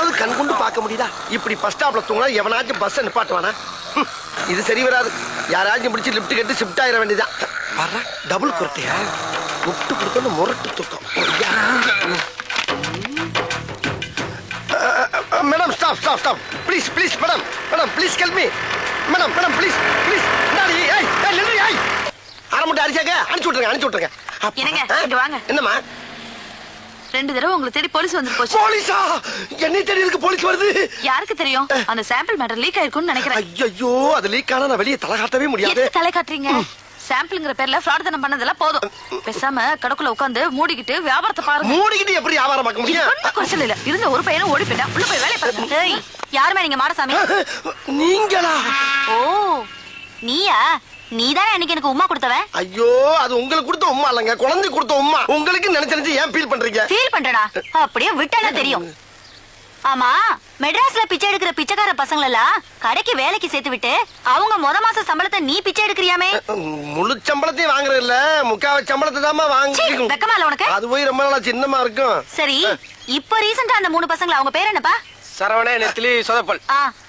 அது கண் கொண்டு பார்க்க முடியுதா? இப்படி பஸ் ஸ்டாப்ல தூங்கினா எவனாச்சும் பஸ் நிப்பாட்டுவானா? இது சரி வராது. யாராச்சும் பிடிச்சி லிஃப்ட் கட்டி ஷிஃப்ட் ஆயிட வேண்டியதா வர்ற டபுள் குரட்டையா? முட்டு கொடுக்கணும் முரட்டு தூக்கம். Madam stop stop stop please please madam madam please கெல் me madam madam please please ஏய் அரை முட்டை அரிசாங்க அனுப்பிச்சு விட்ருங்க அனுப்பிச்சு வாங்க. என்னம்மா? ரெண்டு தடவை உங்களை தேடி போலீஸ் வந்து போச்சு. போலீஸா? என்னை தேடி இருக்கு போலீஸ் வருது? யாருக்கு தெரியும்? அந்த சாம்பிள் மேட்டர் லீக் ஆயிருக்கும்னு நினைக்கிறேன். ஐயோ அது லீக் ஆனா நான் வெளியே தலை காட்டவே முடியாது. தலை காட்டுறீங்க? சாம்பிள்ங்கிற பேர்ல ஃப்ராட் தனம் பண்ணதெல்லாம் போதும். பேசாம கடக்குள்ள உட்காந்து மூடிக்கிட்டு வியாபாரத்தை பாருங்க. மூடிக்கிட்டு எப்படி வியாபாரம் பார்க்க முடியும்? குறைச்சல் இல்ல. இருந்த ஒரு பையனும் ஓடி போயிட்டான். உள்ள போய் வேலையை பாருங்க. யாருமே நீங்க மாடசாமி? நீங்களா? ஓ நீயா? நீதானே அன்னைக்கு எனக்கு உமா கொடுத்தவன் ஐயோ அது உங்களுக்கு கொடுத்த உமா இல்லைங்க. குழந்தை கொடுத்த உமா உங்களுக்கு நினைச்சு நினைச்சு ஏன் ஃபீல் பண்றீங்க? ஃபீல் பண்றடா அப்படியே விட்டனா தெரியும். ஆமா மெட்ராஸ்ல பிச்சை எடுக்கிற பிச்சைக்கார பசங்கள எல்லாம் கடைக்கு வேலைக்கு சேர்த்து விட்டு அவங்க முத மாச சம்பளத்தை நீ பிச்சை எடுக்கிறியாமே? முழு சம்பளத்தையும் வாங்குறது இல்ல. முக்காவ சம்பளத்தை தாமா சீ, வாங்கி வெக்கமா இல்ல உனக்கு? அது போய் ரொம்ப நாளா சின்னமா இருக்கும். சரி இப்ப ரீசெண்டா அந்த மூணு பசங்கள அவங்க பேர் என்னப்பா? சரவண நெத்திலி சொதப்பல். ஆ.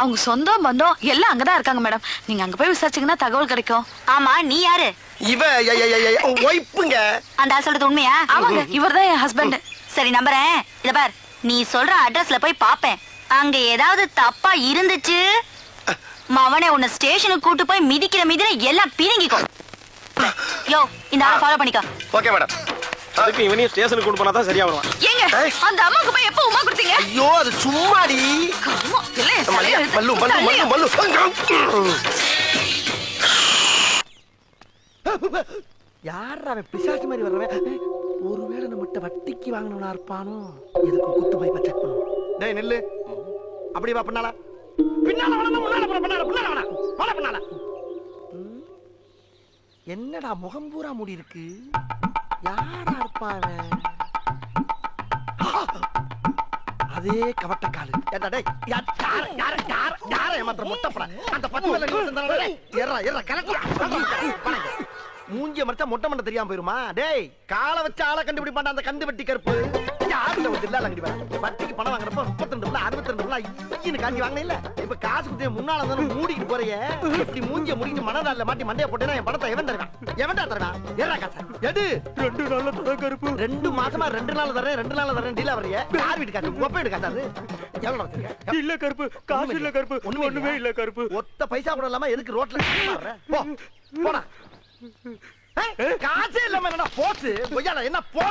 அவங்க சொந்தம் பந்தம் எல்லாம் அங்கதான் இருக்காங்க மேடம் நீங்க அங்க போய் விசாரிச்சீங்கன்னா தகவல் கிடைக்கும். ஆமா நீ யாரு? இவ ஒய்ப்புங்க அந்த ஆள் சொல்றது உண்மையா? ஆமாங்க இவர்தான் என் ஹஸ்பண்ட் சரி நம்புறேன். இத பார் நீ சொல்ற அட்ரஸ்ல போய் பாப்பேன். அங்க ஏதாவது தப்பா இருந்துச்சு? மவனே உன்னை ஸ்டேஷனுக்கு கூட்டு போய் மிதிக்கிற மிதிர எல்லாம் பிரிங்கிக்கோ யோ இந்த ஆளை ஃபாலோ பண்ணிக்கோ. ஓகே மேடம் அதுக்கு இவனையும் ஸ்டேஷனுக்கு கொண்டு போனா தான் சரியா வருவான். ஏங்க. அந்த அம்மாக்கு போய் எப்போ உமா கொடுத்தீங்க? ஐயோ அது சும்மாடி. மல்லு மல்லு மல்லு மல்லு யார் அவன் பிசாசு மாதிரி வர்றவன்? ஒருவேளை நம்மகிட்ட வட்டிக்கு வாங்கினவனா இருப்பானோ? எதுக்கு குத்து போய் செக் டேய் நெல்லு. அப்படி வா பின்னால பின்னால வேணா முன்னால போற பின்னால பின்னால ம். என்னடா முகம் பூரா மூடி இருக்கு யாரா இருப்பான் அதே கவட்ட காலு. ஏண்டா டேய் யார் யார யார யார யார ஏமாத்துற முட்டைப்பட அந்த பத்து டேய் ஏறா ஏறா மூஞ்சிய மறைச்சா மொட்டை மண்டை தெரியாம போயிருமா? டேய் காலை வச்சு ஆளை கண்டுபிடிப்பாண்டா அந்த கந்து வட்டி கருப்பு. யாருல வந்து இல்ல அங்கடி வர வட்டிக்கு பணம் வாங்குறப்ப முப்பத்தி ரெண்டு அறுபத்தி ரெண்டு பிள்ளை ஐயன்னு காஞ்சி வாங்கின இல்ல. இப்ப காசு குத்திய முன்னால இருந்தாலும் மூடிட்டு போறிய. இப்படி மூஞ்சிய முடிஞ்சு மனதால மாட்டி மண்டைய போட்டேன்னா என் பணத்தை எவன் தருவான்? எவன்டா தருவான் ஏறா காசா. எடு. ரெண்டு நாள்ல தர கருப்பு. ரெண்டு மாசமா ரெண்டு நாள் தரேன் ரெண்டு நாள் தரேன் டீல வரைய யார் வீட்டு காசு உப்ப வீடு காசாது எவ்வளவு இல்ல கருப்பு. காசு இல்ல கருப்பு. ஒண்ணுமே இல்ல. கருப்பு. ஒத்த பைசா கூட இல்லாம எதுக்கு ரோட்ல போடா. காசே இல்லாம என்ன போச்சு? பொய்யால என்ன போ